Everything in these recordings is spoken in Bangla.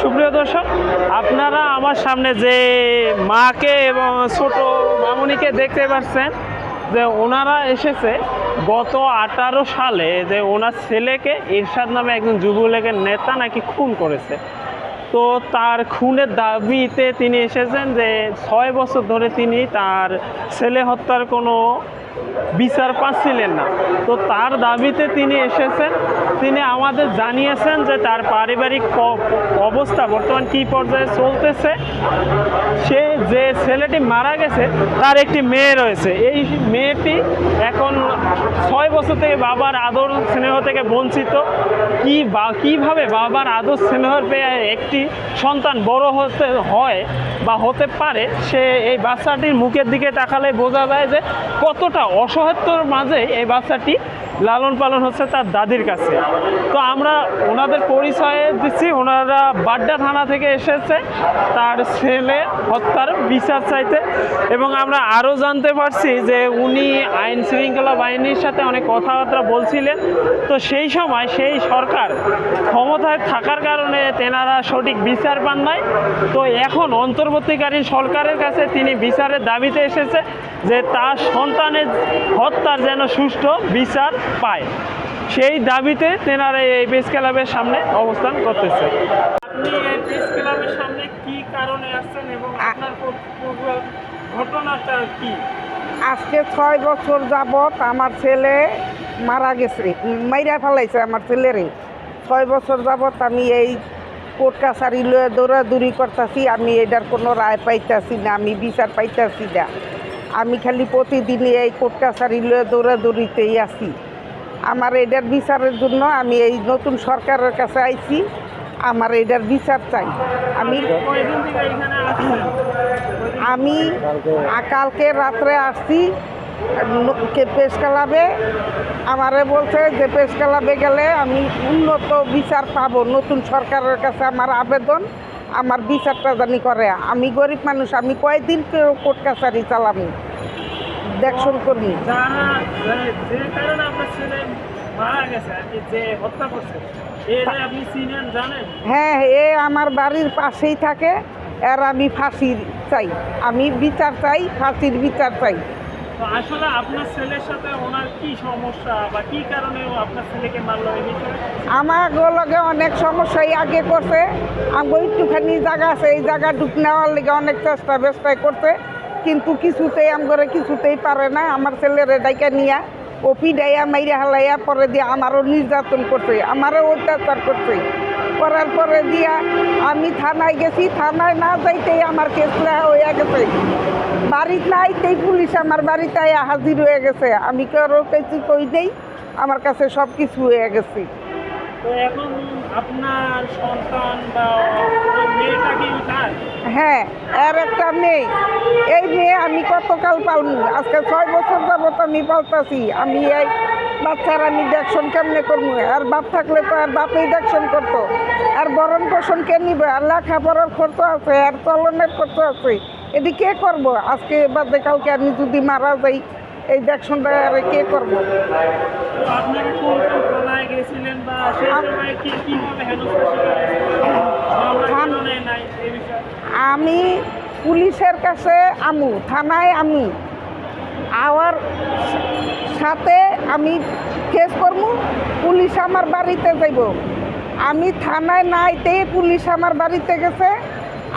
সুপ্রিয় দর্শক, আপনারা আমার সামনে যে মাকে এবং ছোট মামুনিকে দেখতে পাচ্ছেন, যে ওনারা এসেছে গত আঠারো সালে, যে ওনার ছেলেকে ইরশাদ নামে একজন যুবলীগের নেতা নাকি খুন করেছে। তো তার খুনের দাবিতে তিনি এসেছেন যে ছয় বছর ধরে তিনি তার ছেলে হত্যার কোনো বিচার পাচ্ছিলেন না। তো তার দাবিতে তিনি এসেছেন তিনি আমাদের জানিয়েছেন যে তার পারিবারিক অবস্থা বর্তমান কী পর্যায়ে চলতেছে। সে যে ছেলেটি মারা গেছে, তার একটি মেয়ে রয়েছে। এই মেয়েটি এখন ছয় বছর থেকে বাবার আদর স্নেহ থেকে বঞ্চিত। কি বা, কীভাবে বাবার আদর স্নেহ পেয়ে একটি সন্তান বড় হতে হয় বা হতে পারে, সে এই বাচ্চাটির মুখের দিকে তাকালে বোঝা যায় যে কতটা অসহায়ত্বর মাঝে এই বাচ্চাটি লালন পালন হচ্ছে তার দাদির কাছে। তো আমরা ওনাদের পরিচয়ে দিচ্ছি, ওনারা বাড্ডা থানা থেকে এসেছে, তার ছেলে হত্যার বিচার চাইতে। এবং আমরা আরও জানতে পারছি যে উনি আইন শৃঙ্খলা বাহিনীর সাথে অনেক কথাবার্তা বলছিলেন। তো সেই সময় সেই সরকার ক্ষমতায় থাকার কারণে তেনারা সঠিক বিচার পান নাই। তো এখন অন্তর্বর্তীকালীন সরকারের কাছে তিনি বিচারের দাবিতে এসেছে যে তার সন্তানের হত্যার যেন সুষ্ঠু বিচার পায়। সেই দাবিতে তেনারা এই প্রেস ক্লাবের সামনে অবস্থান করতেছে। আপনি এই প্রেস ক্লাবের সামনে কি কারণে আসছেন এবং আপনার ঘটনাটা কি? আজকে ছয় বছর যাবত আমার ছেলে মারা গেছে মাইরা ফেলাইছে আমার ছেলেরে। ছয় বছর যাবত আমি এই কোর্ট কাছারি লয়ে দৌড়াদৌড়ি করতেছি আমি এটার কোনো রায় পাইতাছি না আমি বিচার পাইতাছি না। আমি খালি প্রতিদিনই এই কোর্ট কাছারি লয়ে দৌড়াদৌড়িতেই আছি। আমার এটার বিচারের জন্য আমি এই নতুন সরকারের কাছে আইছি। আমার এটার বিচার চাই। আমি আমি কালকে রাত্রে আসছি প্রেস ক্লাবে। আমারে বলছে যে প্রেস ক্লাবে গেলে আমি উন্নত বিচার পাবো নতুন সরকারের কাছে আমার আবেদন আমার বিচারটা জানি করে। আমি গরিব মানুষ আমি কয়দিন কেউ কোর্ট কাছারি চালামি দেখশন কর্মী যারা যে- যে কারণে আপনার ছেলে মারা গেছে আর কি যে হত্যা করছে আপনি চিনেন জানেন? হ্যাঁ এ আমার বাড়ির পাশেই থাকে আর আমি ফাঁসি চাই। আমি বিচার চাই ফাঁসির বিচার চাই। তো আসলে আপনার ছেলের সাথে ওনার কি সমস্যা বা কি কারণে আপনার ছেলেকে মারলো এই বিষয়ে? আমার লগে অনেক সমস্যাই আগে করছে আমি একটুখানি জায়গা আছে এই জায়গা ঢুক নেওয়ার লেগে অনেক চেষ্টা বেষ্টাই করছে। কিন্তু কিছুতেই আম করে কিছুতেই পারে না। আমার ছেলের ডাইকা নিয়া ও পিডাইয়া মাইরা হালাইয়া পরে দিয়ে আমারও নির্যাতন করছে, আমারও অত্যাচার করছে। করার পরে দিয়া আমি থানায় গেছি, থানায় না যাইতেই আমার কেস হয়ে গেছে। বাড়িতে নাইতেই পুলিশ আমার বাড়িতে হাজির হয়ে গেছে। আমি কারও কিছু কই নেই আমার কাছে সব কিছু হয়ে গেছে। হ্যাঁ আর একটা মেয়ে। এই মেয়ে আমি কতকাল পালমু আজকে ছয় বছর যাবত আমি পালতাছি। আমি এই বাচ্চার আমি দেখশন কেমনে করব? আর বাপ থাকলে তো আর বাপেই দেখশন করতো। আর বরণ পোষণ কে নিবে? আর লেখাপড়ার খরচ আছে, আর চলনের খরচ আছে। এটি কে করব? আজকে বাদে কালকে আমি যদি মারা যাই এই দেখশনটা আর কে করব? আম- পুলিশের কাছে আমু থানায় আমি। আওয়ার সাথে আমি কেস করব পুলিশ আমার বাড়িতে যাইব। আমি থানায় না আইতে পুলিশ আমার বাড়িতে গেছে।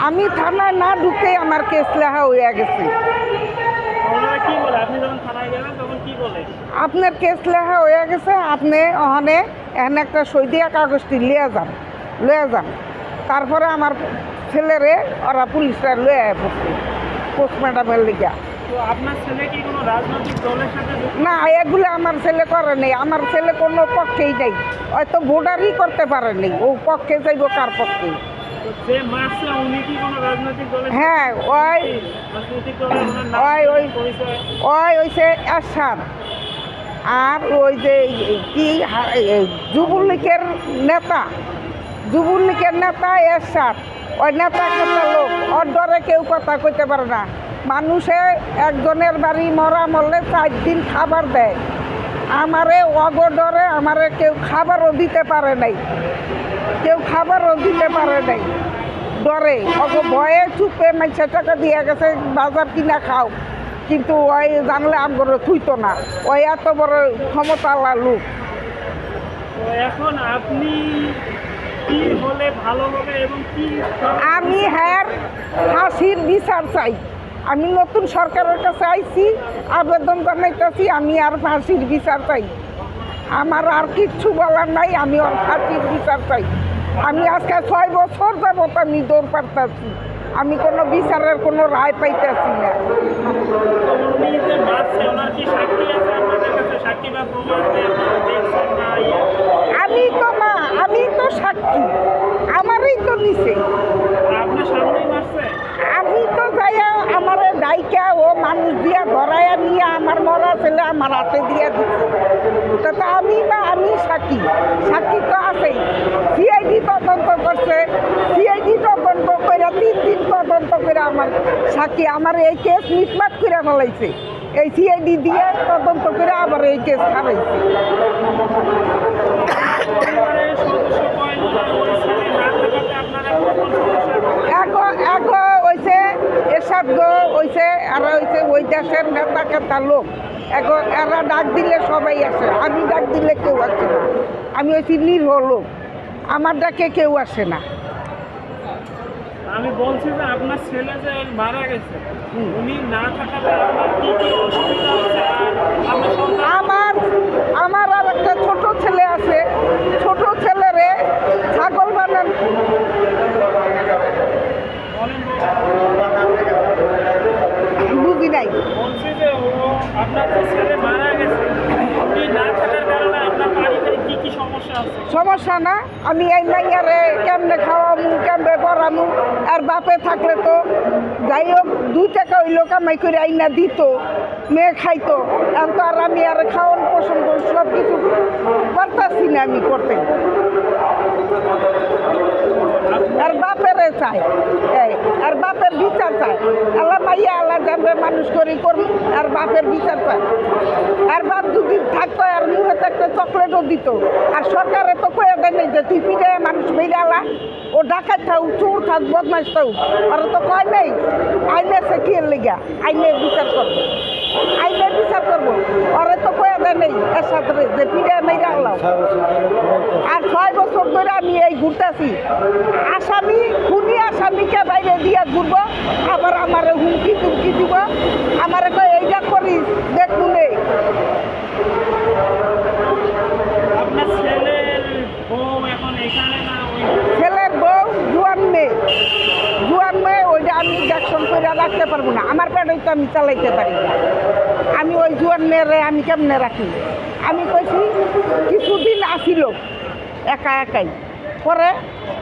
আমি থানায় না ঢুকে আমার কেস লেখা হয়ে গেছে। আপনার কেস লেখা হয়ে গেছে আপনি ওখানে এখানে একটা সই দিয়া কাগজটি লিয়ে যান লয়ে যান। তারপরে আমার ছেলেরে ওরা পুলিশরা লয়ে পড়ছে পোস্টম্যাডামের লিগা? না এগুলো আমার ছেলে করে নেই। আমার ছেলে কোনো পক্ষেই নেই। হয়তো ভোটারই করতে পারে নেই। ও পক্ষে যাইব কার পক্ষে? হ্যাঁ ওই ওই, ওই। ওই হইছে এরশাদ আর ওই যে কি যুবলীগের নেতা যুবলীগের নেতা এরশাদ। ওই নেতা একটা লোক? ওর ডরে কেউ কথা কইতে পারে না। মানুষে একজনের বাড়ি মরা মরলে চার দিন খাবার দেয়। আমারে অগর ডরে আমারে কেউ খাবারও দিতে পারে নাই। কেউ খাবারও দিতে পারে নাই। ডরে। অগ ভয়ে চুপে মাইসে টাকা দিয়ে গেছে বাজার কিনা খাও। কিন্তু ওই জানলে আমগর থুইতো না। ওই এত বড় ক্ষমতা লোক। এখন আপনি হলে ভালো হবে এবং কি আমি হ্যার হাসির বিচার চাই। আমি নতুন সরকারের কাছে আইছি আবেদন জানাইতেছি আমি আর ফাঁসির বিচার চাই। আমার আর কিচ্ছু বলার নাই আমি আর ফাঁসির বিচার চাই। আমি আজকে ছয় বছর যাবত আমি দৌড় পারতাছি। আমি কোনো বিচারের কোনো রায় পাইতেছি না। ইয়ে? আমি তো না আমি তো সাক্ষী। আমারই তো নিছে আপনার সামনেই মারছে আমি তো যাইয়া আমার ডাইকা ও মানুষ দিয়া ধরাইয়া নিয়ে মরা ছেলে আমার হাতে দিয়া দিচ্ছে তা তো আমি না আমি সাক্ষী? সাক্ষী তো আছেই। সিআইডি তদন্ত করছে। সিআইডি তদন্ত করে তিন দিন তদন্ত করে আমার সাক্ষী, আমার এই কেস মিটমাট করে ফেলাইছে। এই সিআইডি দিয়ে তদন্ত করে আবার এই কেস খারাইছে আপনারা কোন সমস্যা এক এক হইছে গো হইছে আর হইছে ওই দেশের নেতা কেতা লোক। এখন এরা ডাক দিলে সবাই আসে আমি ডাক দিলে কেউ আসে না। আমি হইছি নির্ভ লোক আমার ডাকে কেউ আসে না। আমি বলছি যে আপনার ছেলে যে মারা গেছে উনি না থাকাতে আমার আমার আর একটা ছোট ছেলে আছে ছোট ছেলেরে ছাগল বানান বলেন বুঝি নাই বলছি যে ও আপনার যে ছেলে মারা গেছে উনি না থাকার কারণে আপনার বাড়িতে কি কি সমস্যা না? আমি এই মাইয়ারে কেমনে খাওয়ামু, কেমনে করামু? আর বাপে থাকলে তো যাই হোক, দুই টাকা হইল কামাই করে আইনা দিত, মেয়ে খাইতো। আর তো আর আমি আর খাওয়ান পছন্দ সব কিছু করতেছি না আমি করতে। আর বাপেরে চাই। আর বাপের বিচার চাই আল্লাহ মাইয়া আল্লাহ যাবে মানুষ করি করব আর বাপের বিচার চাই আর বাপ যদি থাকতো আর মুখে থাকতে চকলেটও দিত। আর সরকারে তো কয়ে দেয় নাই যে তুই পিঠে মানুষ বেরিয়ালা ও ডাকাত থাক চোর থাক বদমাস থাক আর তো কয় নেই আইনে সে কি লেগা আইনে বিচার করব। আইনে বিচার করব। ওরে তো কয়ে দেয় নেই এর সাথে যে পিঠে মেরে আল্লাহ আর ছয় বছর ধরে আমি এই ঘুরতেছি। আসামি খুনি বাইরে দিয়ে ঘুরবো আবার আমার হুমকি টুমকি দিব। আমার এইটা করিস দেখুন ওই ছেলের বউ জুয়ান মেয়ে। জুয়ান মেয়ে ওইটা আমি ইঞ্জেকশন করে রাখতে পারব না। আমার পেটে তো আমি চালাইতে পারি না। আমি ওই জুয়ান মেয়েরে আমি কেমনে রাখি? আমি কইছি কিছুদিন আসিল একা একাই। পরে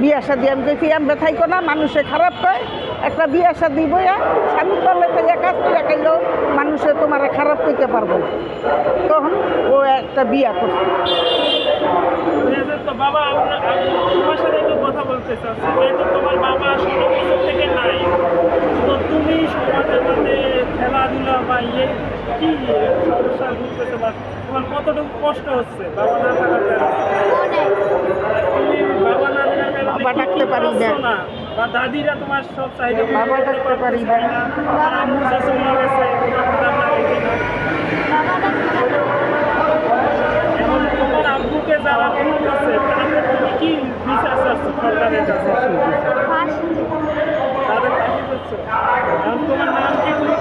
বিয়া শাদি আমি কইছি আমি থাইকো না, মানুষে খারাপ কয়। একটা বিয়া শাদি বইয়া স্বামী করলে তো কাজ করে খাইলেও মানুষে তোমার খারাপ করতে পারব তখন ও একটা বিয়া করছে। বাবা তোমার বাবা থেকে নাই, তো তুমি বা ইয়ে তোমার কতটুকু কষ্ট হচ্ছে? বাবা কারণে তুমি বাবা না থাকার কারণে বাবা ডাকতে পারি না। বা দাদিরা তোমার সব চাইলে বাবা ডাকতে পারি না। আমার আম্মু যে চলে গেছে তোমার আব্বুকে যারা তাদের তুমি কি বিচার চাচ্ছ সরকারের কাছে? তাদের ফাঁসি করছ এখন তোমার নাম কি তুমি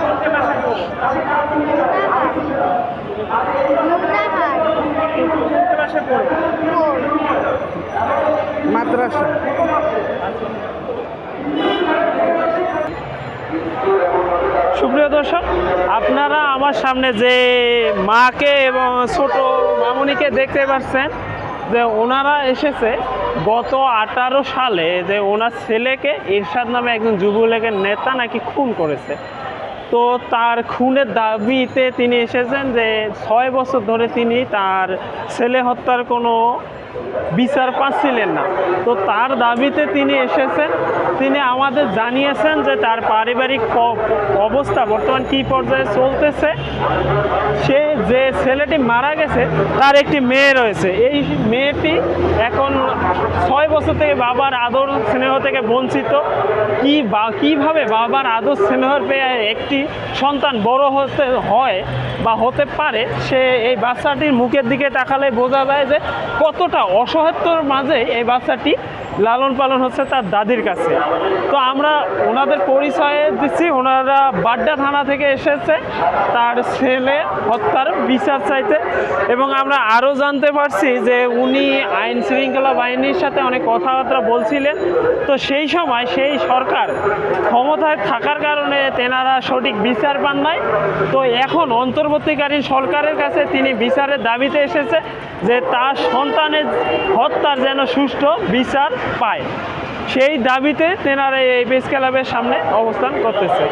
ক্লাসে পড়ো মাদ্রাসা। সুপ্রিয় দর্শক, আপনারা আমার সামনে যে মাকে এবং ছোট মামুনিকে দেখতে পাচ্ছেন, যে ওনারা এসেছে গত আঠারো সালে, যে ওনার ছেলেকে ইরশাদ নামে একজন যুবলীগের নেতা নাকি খুন করেছে। তো তার খুনের দাবিতে তিনি এসেছেন যে ছয় বছর ধরে তিনি তার ছেলে হত্যার কোনো বিচার পাচ্ছিলেন না। তো তার দাবিতে তিনি এসেছেন। তিনি আমাদের জানিয়েছেন যে তার পারিবারিক অবস্থা বর্তমান কী পর্যায়ে চলতেছে। সে যে ছেলেটি মারা গেছে, তার একটি মেয়ে রয়েছে। এই মেয়েটি এখন ছয় বছর থেকে বাবার আদর স্নেহ থেকে বঞ্চিত। কি বা কীভাবে বাবার আদর স্নেহ পেয়ে একটি সন্তান বড় হতে হয় বা হতে পারে, সে এই বাচ্চাটির মুখের দিকে তাকালে বোঝা যায় যে কতটা অসহায়ত্বর মাঝে এই বাচ্চাটি লালন পালন হচ্ছে তার দাদির কাছে। তো আমরা ওনাদের পরিচয়ে দিচ্ছি, ওনারা বাড্ডা থানা থেকে এসেছে, তার ছেলে হত্যার বিচার চাইতে এবং আমরা আরও জানতে পারছি যে উনি আইন শৃঙ্খলা বাহিনীর সাথে অনেক কথাবার্তা বলছিলেন। তো সেই সময় সেই সরকার ক্ষমতায় থাকার কারণে তেনারা সঠিক বিচার পান নাই। তো এখন অন্তর্বর্তীকালীন সরকারের কাছে তিনি বিচারের দাবিতে এসেছে যে তার সন্তানের হত্যার যেন সুষ্ঠু বিচার পায়। সেই দাবিতে তেনারা এই বেস ক্লাবের সামনে অবস্থান করতেছে।